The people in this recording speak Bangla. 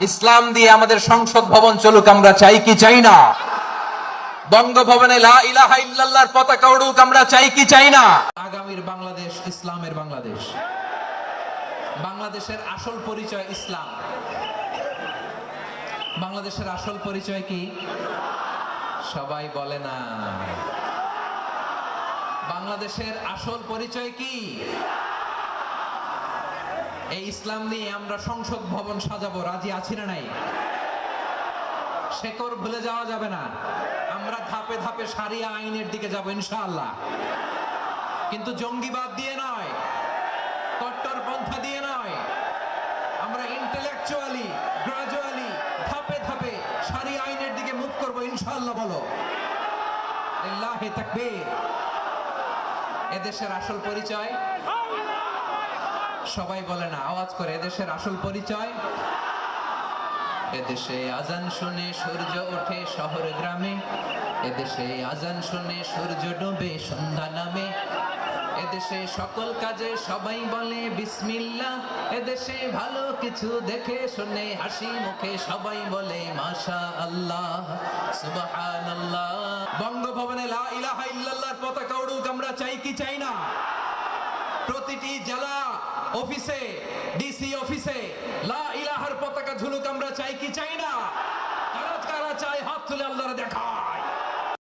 ইসলাম দিয়ে আমাদের সংসদ ভবন চলুক, আমরা চাই কি চাই না? বঙ্গভবনে পতাকা উড়ুক, আমরা চাই কি চাই না? আগামীর বাংলাদেশ ইসলামের বাংলাদেশ। বাংলাদেশের আসল পরিচয় ইসলাম। বাংলাদেশের আসল পরিচয় কি? সবাই বলে না। বাংলাদেশের আসল পরিচয় কি? এই ইসলাম নিয়ে আমরা সংসদ ভবন সাজাবো, রাজি আছি না নাই? শেকর ভুলে যাওয়া যাবে না। আমরা ধাপে ধাপে সারিয়া আইনের দিকে যাব, ইনশাআল্লাহ। কিন্তু জঙ্গিবাদ দিয়ে নয়, কট্টর পন্থা দিয়ে নয়। আমরা ইন্টেলেকচুয়ালি গ্রাজুয়ালি ধাপে ধাপে সারিয়া আইনের দিকে মুভ করব, ইনশাআল্লাহ বলো। এদেশের আসল পরিচয়? সবাই বলে না, আওয়াজ করে, এদেশের আসল পরিচয়? এদেশে আজান শুনে সূর্য ওঠে শহর গ্রামে, এদেশে আজান শুনে সূর্য ডোবে সন্ধ্যা নামে। এদেশে সকল কাজে সবাই বলে বিসমিল্লা এদেশে ভালো কিছু দেখে শুনে হাসি মুখে সবাই বলে মাশা আল্লাহ সুবহানাল্লাহ। বঙ্গভবনে লা ইলাহা ইল্লাল্লাহর পতাকা উড়ুক, আমরা চাই কি চাই না? প্রতিটি জেলা অফিসে ডিসি অফিসে, লা ইলাহার পতাকা ঝুলুক আমরা চাই কি চাই না? কারা চাই হাত তুলে আল্লাহরে দেখা?